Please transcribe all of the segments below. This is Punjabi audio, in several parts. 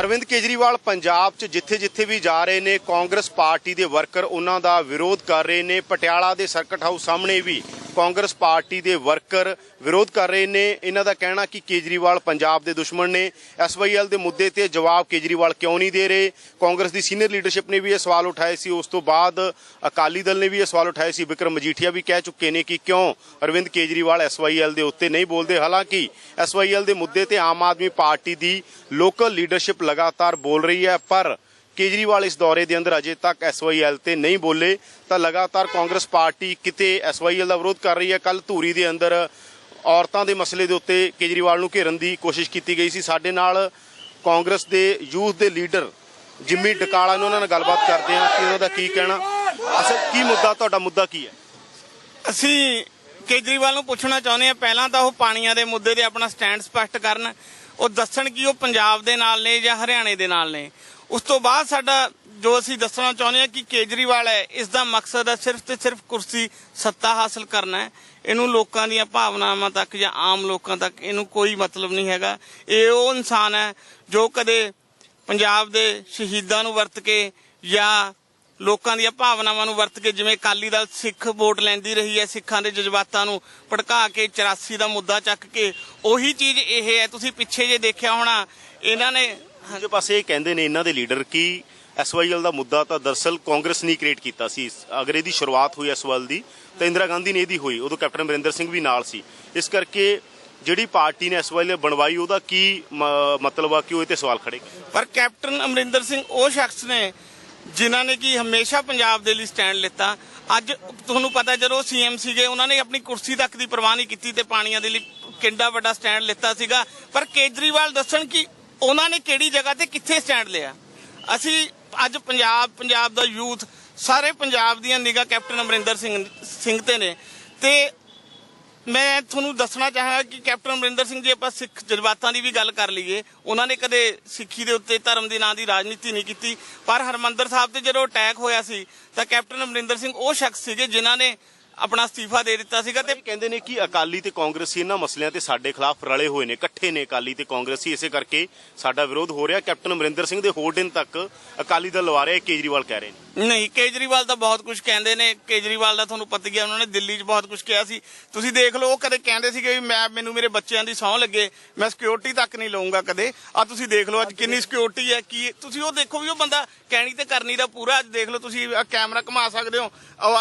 ਅਰਵਿੰਦ ਕੇਜਰੀਵਾਲ ਪੰਜਾਬ 'ਚ ਜਿੱਥੇ-ਜਿੱਥੇ ਵੀ ਜਾ ਰਹੇ ਨੇ, ਕਾਂਗਰਸ ਪਾਰਟੀ ਦੇ ਵਰਕਰ ਉਹਨਾਂ ਦਾ ਵਿਰੋਧ ਕਰ ਰਹੇ ਨੇ, ਪਟਿਆਲਾ ਦੇ ਸਰਕਟ ਹਾਊਸ ਸਾਹਮਣੇ ਵੀ ਕਾਂਗਰਸ ਪਾਰਟੀ ਦੇ ਵਰਕਰ ਵਿਰੋਧ ਕਰ ਰਹੇ ਨੇ। ਇਹਨਾਂ ਦਾ ਕਹਿਣਾ ਕਿ ਕੇਜਰੀਵਾਲ ਪੰਜਾਬ ਦੇ ਦੁਸ਼ਮਣ ਨੇ। ਐਸਵਾਈਐਲ ਦੇ ਮੁੱਦੇ ਤੇ ਜਵਾਬ ਕੇਜਰੀਵਾਲ ਕਿਉਂ ਨਹੀਂ ਦੇ ਰਹੇ? ਕਾਂਗਰਸ ਦੀ ਸੀਨੀਅਰ ਲੀਡਰਸ਼ਿਪ ਨੇ ਵੀ ਇਹ ਸਵਾਲ ਉਠਾਏ ਸੀ। ਉਸ ਤੋਂ ਬਾਅਦ ਅਕਾਲੀ ਦਲ ਨੇ ਵੀ ਇਹ ਸਵਾਲ ਉਠਾਏ ਸੀ। ਵਿਕਰਮ ਮਜੀਠੀਆ ਵੀ ਕਹਿ ਚੁੱਕੇ ਨੇ ਕਿ ਕਿਉਂ ਅਰਵਿੰਦ ਕੇਜਰੀਵਾਲ ਐਸਵਾਈਐਲ ਦੇ ਉੱਤੇ ਨਹੀਂ ਬੋਲਦੇ? ਹਾਲਾਂਕਿ ਐਸਵਾਈਐਲ ਦੇ ਮੁੱਦੇ ਤੇ ਆਮ ਆਦਮੀ ਪਾਰਟੀ ਦੀ ਲੋਕਲ ਲੀਡਰਸ਼ਿਪ ਲਗਾਤਾਰ ਬੋਲ ਰਹੀ ਹੈ, ਪਰ ਕੇਜਰੀਵਾਲ ਇਸ ਦੌਰੇ ਦੇ ਅੰਦਰ ਅਜੇ ਤੱਕ ਐਸਵਾਈਐਲ ਤੇ ਨਹੀਂ ਬੋਲੇ, ਤਾਂ ਲਗਾਤਾਰ ਕਾਂਗਰਸ ਪਾਰਟੀ ਕਿਤੇ ਐਸਵਾਈਐਲ ਦਾ ਵਿਰੋਧ ਕਰ ਰਹੀ ਹੈ। ਕੱਲ ਧੂਰੀ ਦੇ ਅੰਦਰ ਔਰਤਾਂ ਦੇ ਮਸਲੇ ਦੇ ਉੱਤੇ ਕੇਜਰੀਵਾਲ ਨੂੰ ਘੇਰਨ ਦੀ ਕੋਸ਼ਿਸ਼ ਕੀਤੀ ਗਈ ਸੀ। ਸਾਡੇ ਨਾਲ ਕਾਂਗਰਸ ਦੇ ਯੂਥ ਦੇ ਲੀਡਰ ਜਿੰਮੀ ਡਕਾਲਾ ਨੂੰ ਉਹਨਾਂ ਨਾਲ ਗੱਲਬਾਤ ਕਰਦੇ ਹਾਂ। ਕਿ ਉਹਨਾਂ ਦਾ ਕੀ ਕਹਿਣਾ? ਅਸਲ ਕੀ ਮੁੱਦਾ, ਤੁਹਾਡਾ ਮੁੱਦਾ ਕੀ ਹੈ? ਅਸੀਂ ਕੇਜਰੀਵਾਲ ਨੂੰ ਪੁੱਛਣਾ ਚਾਹੁੰਦੇ ਹਾਂ, ਪਹਿਲਾਂ ਤਾਂ ਉਹ ਪਾਣੀਆਂ ਦੇ ਮੁੱਦੇ ਤੇ ਆਪਣਾ ਸਟੈਂਡ ਸਪਸ਼ਟ ਕਰਨ। ਉਹ ਦੱਸਣ ਕਿ ਉਹ ਪੰਜਾਬ ਦੇ ਨਾਲ ਨੇ ਜਾਂ ਹਰਿਆਣੇ ਦੇ ਨਾਲ ਨੇ। ਉਸ ਤੋਂ ਬਾਅਦ ਸਾਡਾ ਜੋ ਅਸੀਂ ਦੱਸਣਾ ਚਾਹੁੰਦੇ ਹਾਂ ਕਿ ਕੇਜਰੀਵਾਲ ਹੈ, ਇਸ ਦਾ ਮਕਸਦ ਹੈ ਸਿਰਫ ਤੇ ਸਿਰਫ ਕੁਰਸੀ ਸੱਤਾ ਹਾਸਲ ਕਰਨਾ ਹੈ। ਇਹਨੂੰ ਲੋਕਾਂ ਦੀਆਂ ਭਾਵਨਾਵਾਂ ਤੱਕ ਜਾਂ ਆਮ ਲੋਕਾਂ ਤੱਕ ਇਹਨੂੰ ਕੋਈ ਮਤਲਬ ਨਹੀਂ ਹੈਗਾ। ਇਹ ਉਹ ਇਨਸਾਨ ਹੈ ਜੋ ਕਦੇ ਪੰਜਾਬ ਦੇ ਸ਼ਹੀਦਾਂ ਨੂੰ ਵਰਤ ਕੇ ਜਾਂ ਲੋਕਾਂ ਦੀਆਂ ਭਾਵਨਾਵਾਂ ਨੂੰ ਵਰਤ ਕੇ ਜਿਵੇਂ ਅਕਾਲੀ ਦਲ ਸਿੱਖ ਵੋਟ ਲੈਂਦੀ ਰਹੀ ਹੈ, ਸਿੱਖਾਂ ਦੇ ਜਜ਼ਬਾਤਾਂ ਨੂੰ ਭੜਕਾ ਕੇ 84 ਦਾ ਮੁੱਦਾ ਚੱਕ ਕੇ, ਉਹੀ ਚੀਜ਼ ਇਹ ਹੈ। ਤੁਸੀਂ ਪਿੱਛੇ ਜੇ ਦੇਖਿਆ ਹੋਣਾ, ਇਹਨਾਂ ਨੇ ਦੂਜੇ ਪਾਸੇ ਇਹ ਕਹਿੰਦੇ ਨੇ ਇਹਨਾਂ ਦੇ ਲੀਡਰ ਕਿ ਐਸਵਾਈਐਲ ਦਾ ਮੁੱਦਾ ਤਾਂ ਦਰਸਲ ਕਾਂਗਰਸ ਨੇ ਕ੍ਰੀਏਟ ਕੀਤਾ ਸੀ। ਅਗਰ ਇਹਦੀ ਸ਼ੁਰੂਆਤ ਹੋਈ ਐਸਵਾਈਐਲ ਦੀ, ਤਾਂ ਇੰਦਰਾ ਗਾਂਧੀ ਨੇ ਇਹਦੀ ਹੋਈ, ਉਦੋਂ ਕੈਪਟਨ ਅਮਰਿੰਦਰ ਸਿੰਘ ਵੀ ਨਾਲ ਸੀ। ਇਸ ਕਰਕੇ ਜਿਹੜੀ ਪਾਰਟੀ ਨੇ ਐਸਵਾਈਐਲ ਬਣਵਾਈ, ਉਹਦਾ ਕੀ ਮਤਲਬ ਆ ਕਿ ਉਹ ਇਹ ਤੇ ਸਵਾਲ ਖੜੇ ਪਰ ਕੈਪਟਨ ਅਮਰਿੰਦਰ ਸਿੰਘ ਉਹ ਸ਼ਖਸ ਨੇ ਜਿਨ੍ਹਾਂ ਨੇ ਕਿ ਹਮੇਸ਼ਾ ਪੰਜਾਬ ਦੇ ਲਈ ਸਟੈਂਡ ਲਿੱਤਾ। ਅੱਜ ਤੁਹਾਨੂੰ ਪਤਾ ਜਦੋਂ ਸੀਐਮ ਸੀਗੇ, ਉਹਨਾਂ ਨੇ ਆਪਣੀ ਕੁਰਸੀ ਤੱਕ ਦੀ ਪਰਵਾਹ ਨਹੀਂ ਕੀਤੀ ਤੇ ਪਾਣੀਆਂ ਦੇ ਲਈ ਕਿੰਨਾ ਵੱਡਾ ਸਟੈਂਡ ਲਿੱਤਾ ਸੀਗਾ। ਪਰ ਕੇਜਰੀਵਾਲ ਦੱਸਣ ਕਿ ਉਹਨਾਂ ਨੇ ਕਿਹੜੀ ਜਗ੍ਹਾ ਤੇ ਕਿੱਥੇ ਸਟੈਂਡ ਲਿਆ? ਅਸੀਂ ਅੱਜ ਪੰਜਾਬ ਪੰਜਾਬ ਦਾ ਯੂਥ, ਸਾਰੇ ਪੰਜਾਬ ਦੀਆਂ ਨਿਗਾਹ ਕੈਪਟਨ ਅਮਰਿੰਦਰ ਸਿੰਘ ਸਿੰਘ ਤੇ ਨੇ। ਤੇ ਮੈਂ ਤੁਹਾਨੂੰ ਦੱਸਣਾ ਚਾਹਾਂਗਾ ਕਿ ਕੈਪਟਨ ਅਮਰਿੰਦਰ ਸਿੰਘ ਜੀ, ਆਪਾਂ ਸਿੱਖ ਜਜ਼ਬਾਤਾਂ ਦੀ ਵੀ ਗੱਲ ਕਰ ਲਈਏ। ਉਹਨਾਂ ਨੇ ਕਦੇ ਸਿੱਖੀ ਦੇ ਉੱਤੇ ਧਰਮ ਦੇ ਨਾਂ ਦੀ ਰਾਜਨੀਤੀ ਨਹੀਂ ਕੀਤੀ। ਪਰ ਹਰਮੰਦਰ ਸਾਹਿਬ ਤੇ ਜਦੋਂ ਅਟੈਕ ਹੋਇਆ ਸੀ, ਤਾਂ ਕੈਪਟਨ ਅਮਰਿੰਦਰ ਸਿੰਘ ਉਹ ਸ਼ਖਸ ਸੀਗੇ ਜਿਨ੍ਹਾਂ ਨੇ ਆਪਣਾ ਅਸਤੀਫਾ ਦੇ ਦਿੱਤਾ ਸੀਗਾ ਤੇ ਕਹਿੰਦੇ ਨੇ ਕਿ ਅਕਾਲੀ ਤੇ ਕਾਂਗਰਸੀ ਇਹਨਾਂ ਮਸਲਿਆਂ ਤੇ ਸਾਡੇ ਖਿਲਾਫ ਰਲੇ ਹੋਏ ਨੇ ਇਕੱਠੇ ਨੇ ਅਕਾਲੀ ਤੇ ਕਾਂਗਰਸੀ ਇਸੇ ਕਰਕੇ ਸਾਡਾ ਵਿਰੋਧ ਹੋ ਰਿਹਾ। ਕੈਪਟਨ ਅਮਰਿੰਦਰ ਸਿੰਘ ਦੇ ਹੋਰ ਦਿਨ ਤੱਕ ਅਕਾਲੀ ਦਲ ਲਵਾ ਰਿਹਾ ਕੇਜਰੀਵਾਲ ਕਹਿ ਰਹੇ ਨੇ। ਨਹੀਂ ਕੇਜਰੀਵਾਲ ਤਾਂ ਬਹੁਤ ਕੁਝ ਕਹਿੰਦੇ ਨੇ। ਕੇਜਰੀਵਾਲ ਦਾ ਤੁਹਾਨੂੰ ਪਤਾ ਹੀ ਹੈ ਉਹਨਾਂ ਨੇ ਦਿੱਲੀ 'ਚ ਬਹੁਤ ਕੁਝ ਕਿਹਾ ਸੀ। ਤੁਸੀਂ ਦੇਖ ਲਓ ਉਹ ਕਦੇ ਕਹਿੰਦੇ ਸੀਗੇ ਵੀ ਮੈਂ ਮੈਨੂੰ ਮੇਰੇ ਬੱਚਿਆਂ ਦੀ ਸਹੁੰ ਲੱਗੇ ਮੈਂ ਸਿਕਿਉਰਿਟੀ ਤੱਕ ਨਹੀਂ ਲਵਾਂਗਾ ਕਦੇ। ਆ ਤੁਸੀਂ ਦੇਖ ਲਓ ਅੱਜ ਕਿੰਨੀ ਸਿਕਿਉਰਿਟੀ ਹੈ ਕੀ ਤੁਸੀਂ ਉਹ ਦੇਖੋ ਵੀ ਉਹ ਬੰਦਾ ਕਹਿਣੀ ਤੇ ਕਰਨੀ ਦਾ ਪੂਰਾ। ਅੱਜ ਦੇਖ ਲਓ ਤੁਸੀਂ ਕੈਮਰਾ ਘੁਮਾ ਸਕਦੇ ਹੋ।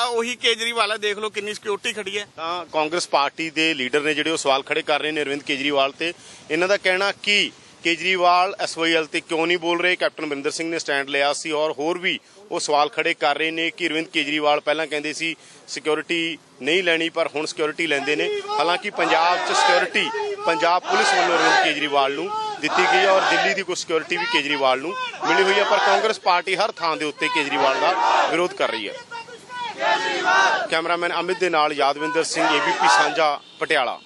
ਉਹੀ ਕੇਜਰੀਵਾਲ ਹੈ ਦੇਖ ਲਓ ਕਿੰਨੀ ਸਿਕਿਉਰਿਟੀ ਖੜੀ ਹੈ। ਤਾਂ ਕਾਂਗਰਸ ਪਾਰਟੀ ਦੇ ਲੀਡਰ ਨੇ ਜਿਹੜੇ ਉਹ ਸਵਾਲ ਖੜੇ ਕਰ ਰਹੇ ਨੇ ਅਰਵਿੰਦ ਕੇਜਰੀਵਾਲ ਤੇ। ਇਹਨਾਂ ਦਾ ਕਹਿਣਾ ਕਿ ਕੇਜਰੀਵਾਲ ਐਸਵਾਈਐਲ ਤੇ ਕਿਉਂ ਨਹੀਂ ਬੋਲ ਰਹੇ? ਕੈਪਟਨ ਅਮਰਿੰਦਰ ਸਿੰਘ ਨੇ ਸਟੈਂਡ ਲਿਆ ਸੀ ਔਰ ਹੋਰ ਵੀ ਉਹ ਸਵਾਲ ਖੜੇ ਕਰ ਰਹੇ ਨੇ ਕਿ ਅਰਵਿੰਦ ਕੇਜਰੀਵਾਲ ਪਹਿਲਾਂ ਕਹਿੰਦੇ ਸੀ ਸਿਕਿਉਰਿਟੀ ਨਹੀਂ ਲੈਣੀ, ਪਰ ਹੁਣ ਸਿਕਿਉਰਿਟੀ ਲੈਂਦੇ ਨੇ। ਹਾਲਾਂਕਿ ਪੰਜਾਬ 'ਚ ਸਿਕਿਉਰਿਟੀ ਪੰਜਾਬ ਪੁਲਿਸ ਵੱਲੋਂ ਅਰਵਿੰਦ ਕੇਜਰੀਵਾਲ ਨੂੰ ਦਿੱਤੀ ਗਈ ਹੈ ਔਰ ਦਿੱਲੀ ਦੀ ਕੁਝ ਸਿਕਿਉਰਿਟੀ ਵੀ ਕੇਜਰੀਵਾਲ ਨੂੰ ਮਿਲੀ ਹੋਈ ਹੈ, ਪਰ ਕਾਂਗਰਸ ਪਾਰਟੀ ਹਰ ਥਾਂ ਦੇ ਉੱਤੇ ਕੇਜਰੀਵਾਲ ਦਾ ਵਿਰੋਧ ਕਰ ਰਹੀ ਹੈ। ਕੈਮਰਾਮੈਨ ਅਮਿਤ ਦੇ ਨਾਲ ਯਾਦਵਿੰਦਰ ਸਿੰਘ ਏਬੀਪੀ ਸਾਂਝਾ ਪਟਿਆਲਾ।